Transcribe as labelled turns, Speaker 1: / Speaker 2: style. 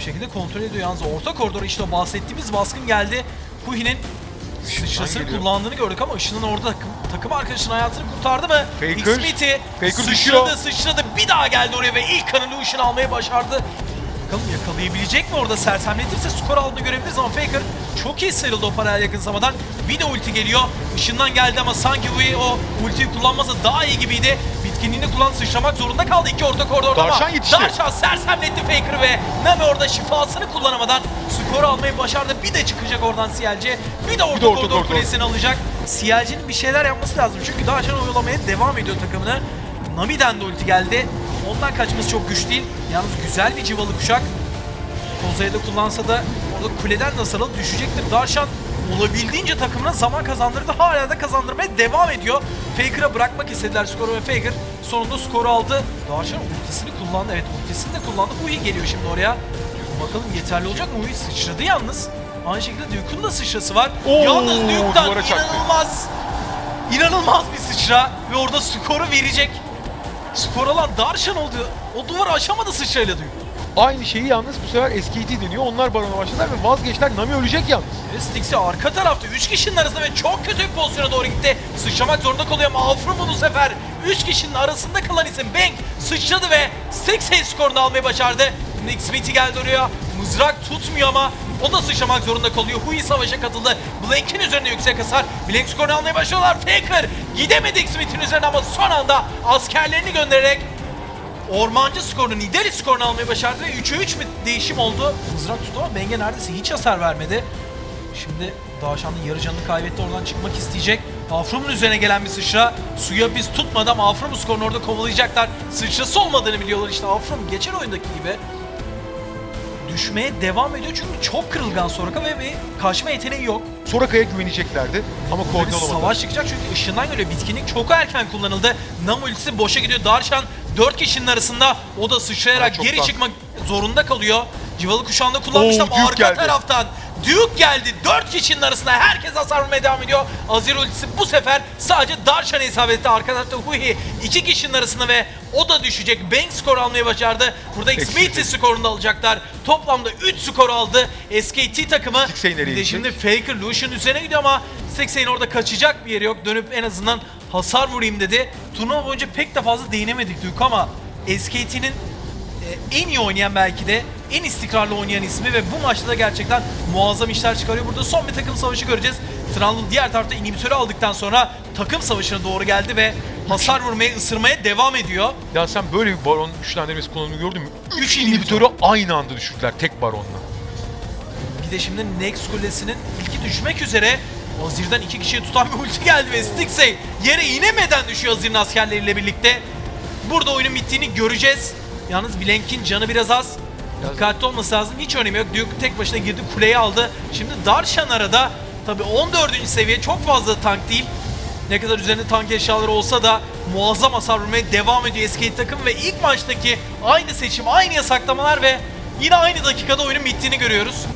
Speaker 1: bir şekilde kontrol ediyor. Yalnız orta koridora işte o bahsettiğimiz baskın geldi. Huhi'nin sıçrasını kullandığını gördük ama Işın'ın orada takım, takım arkadaşının hayatını kurtardı mı?
Speaker 2: Faker.
Speaker 1: Xmith'i
Speaker 2: Faker
Speaker 1: sıçradı
Speaker 2: düşüyor.
Speaker 1: sıçradı bir daha geldi oraya ve ilk kanını Lucian almayı başardı. Bakalım yakalayabilecek mi orada sersemletirse skor aldığını görebiliriz ama Faker çok iyi sıyrıldı o paralel yakın zamadan. Bir de ulti geliyor. Işından geldi ama sanki Hui o ultiyi kullanmasa daha iyi gibiydi. Bitkinliğini kullanıp sıçramak zorunda kaldı. İki orta koridorda ama
Speaker 2: Darşan yetişti.
Speaker 1: Darşan sersemletti Faker'ı ve Nami orada şifasını kullanamadan skoru almayı başardı. Bir de çıkacak oradan CLC. Bir de orta,
Speaker 2: de orta
Speaker 1: koridor
Speaker 2: koridor.
Speaker 1: kulesini alacak. CLC'nin bir şeyler yapması lazım. Çünkü Darşan oyalamaya devam ediyor takımını. Nami'den de ulti geldi. Ondan kaçması çok güç değil. Yalnız güzel bir civalı kuşak. Koza'yı da kullansa da orada kuleden nasıl alıp düşecektir. Darşan olabildiğince takımına zaman kazandırdı. Hala da kazandırmaya devam ediyor. Faker'a bırakmak istediler skoru ve Faker sonunda skoru aldı. Darşan ultisini kullandı. Evet ultisini de kullandı. Hui geliyor şimdi oraya. Bakalım yeterli olacak mı? Hui sıçradı yalnız. Aynı şekilde Duke'un da sıçrası var.
Speaker 2: Oo,
Speaker 1: yalnız Duke'dan inanılmaz İnanılmaz bir sıçra ve orada skoru verecek. Skor alan Darşan oldu. O duvarı aşamadı sıçrayla Duke.
Speaker 2: Aynı şeyi yalnız bu sefer SKT deniyor. Onlar barona başladılar ve vazgeçtiler. Nami ölecek yalnız.
Speaker 1: Ve Stix'i arka tarafta 3 kişinin arasında ve çok kötü bir pozisyona doğru gitti. Sıçramak zorunda kalıyor ama Afrum'u bu sefer 3 kişinin arasında kalan isim Bank sıçradı ve Stix'in skorunu almayı başardı. Nick Smith'i geldi oraya. Mızrak tutmuyor ama o da sıçramak zorunda kalıyor. Hui savaşa katıldı. Blank'in üzerine yüksek hasar. Blank skorunu almaya başlıyorlar. Faker gidemedi Nick Smith'in üzerine ama son anda askerlerini göndererek Ormancı skorunu, Nidali skorunu almayı başardı ve 3'e 3 bir değişim oldu. Mızrak tuttu ama Benge neredeyse hiç hasar vermedi. Şimdi Dağşan'ın yarı canını kaybetti oradan çıkmak isteyecek. Afrum'un üzerine gelen bir sıçra suya biz tutmadı ama Afrum skorunu orada kovalayacaklar. Sıçrası olmadığını biliyorlar işte Afrum geçen oyundaki gibi düşmeye devam ediyor çünkü çok kırılgan Soraka ve bir kaçma yeteneği yok.
Speaker 2: Soraka'ya güveneceklerdi ama koordine olamadı.
Speaker 1: savaş çıkacak çünkü ışından geliyor. Bitkinlik çok erken kullanıldı. Nam ultisi boşa gidiyor. Darşan 4 kişinin arasında o da sıçrayarak geri çıkmak zorunda kalıyor. Civalı kuşağında kullanmıştı
Speaker 2: Oo,
Speaker 1: arka
Speaker 2: geldi.
Speaker 1: taraftan Duke geldi. 4 kişinin arasında herkes hasar vurmaya devam ediyor. Azir ultisi bu sefer sadece Darşan'a isabet etti. Arka tarafta Hui 2 kişinin arasında ve o da düşecek. Bank skor almayı başardı. Burada
Speaker 2: bir.
Speaker 1: skorunu da alacaklar. Toplamda 3 skor aldı. SKT takımı. Bir de şimdi Faker Lucian üzerine gidiyor ama Sexay'in orada kaçacak bir yeri yok. Dönüp en azından hasar vurayım dedi. Turnuva boyunca pek de fazla değinemedik Duke ama SKT'nin e, en iyi oynayan belki de en istikrarlı oynayan ismi ve bu maçta da gerçekten muazzam işler çıkarıyor. Burada son bir takım savaşı göreceğiz. Trundle diğer tarafta inhibitörü aldıktan sonra takım savaşına doğru geldi ve hasar vurmaya, ısırmaya devam ediyor.
Speaker 2: Ya sen böyle bir baron güçlendirmesi kullanımını gördün mü?
Speaker 1: Üç
Speaker 2: 3
Speaker 1: inhibitör.
Speaker 2: inhibitörü aynı anda düşürdüler tek baronla.
Speaker 1: Bir de şimdi Nex kulesinin ilki düşmek üzere. Azir'den iki kişiyi tutan bir ulti geldi ve Stixey yere inemeden düşüyor Azir'in askerleriyle birlikte. Burada oyunun bittiğini göreceğiz. Yalnız Blank'in canı biraz az. Dikkatli olması lazım. Hiç önemi yok. Duke tek başına girdi kuleyi aldı. Şimdi Darshan arada. Tabi 14. seviye çok fazla tank değil. Ne kadar üzerinde tank eşyaları olsa da muazzam hasar vurmaya devam ediyor SK takım ve ilk maçtaki aynı seçim, aynı yasaklamalar ve yine aynı dakikada oyunun bittiğini görüyoruz.